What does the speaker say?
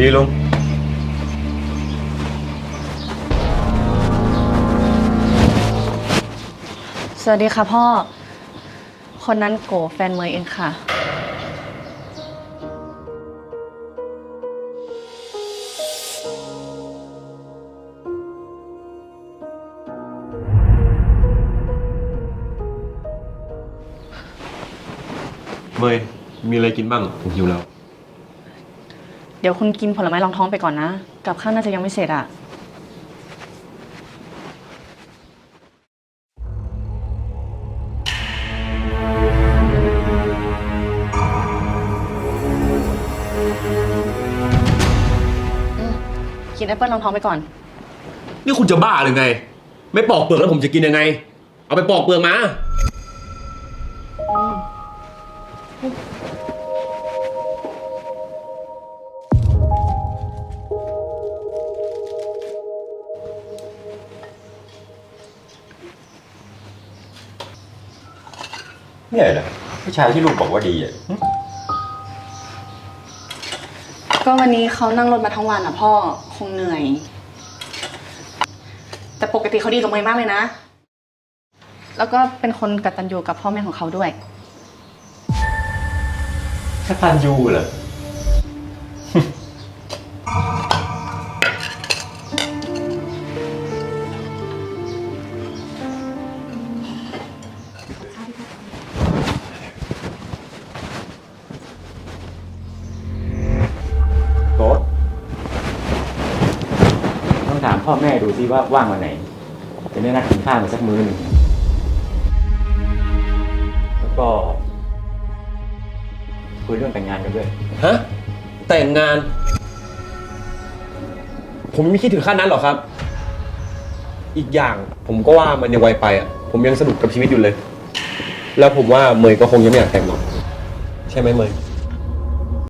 ดีลุง สวัสดีค่ะพ่อ คนนั้นโกแฟนเมยเองค่ะ เมยมีอะไรกินบ้างผมหิวแล้วเดี๋ยวคุณกินผลไม้รองท้องไปก่อนนะ กับข้าวน่าจะยังไม่เสร็จอะอืมกินแอปเปิลรองท้องไปก่อน นี่คุณจะบ้าหรือไง ไม่ปอกเปลือกแล้วผมจะกินยังไง เอาไปปอกเปลือกมา เนี่ยเหรอผู้ชายที่ลูกบอกว่าดีอะหึก็วันนี้เขานั่งรถมาทั้งวันอะพ่อคงเหนื่อย แต่ปกติเขาดีกับเมย์มากเลยนะ แล้วก็เป็นคนกตัญญูกับพ่อแม่ของเขาด้วย กตันยูเหรอ ถามพ่อแม่ดูซิว่าว่างวันไหน จะได้นัดกินข้าวกันสักมื้อหนึ่งแล้วก็ คุยเรื่องแต่งงานกันด้วย ฮะ แต่งงาน ผมไม่คิดถึงขั้นนั้นหรอกครับ อีกอย่างผมก็ว่ามันยังไวไปอะ ผมยังสนุกกับชีวิตอยู่เลย แล้วผมว่าเมยก็คงยังไม่อยากแต่งหรอก ใช่ไหมเมย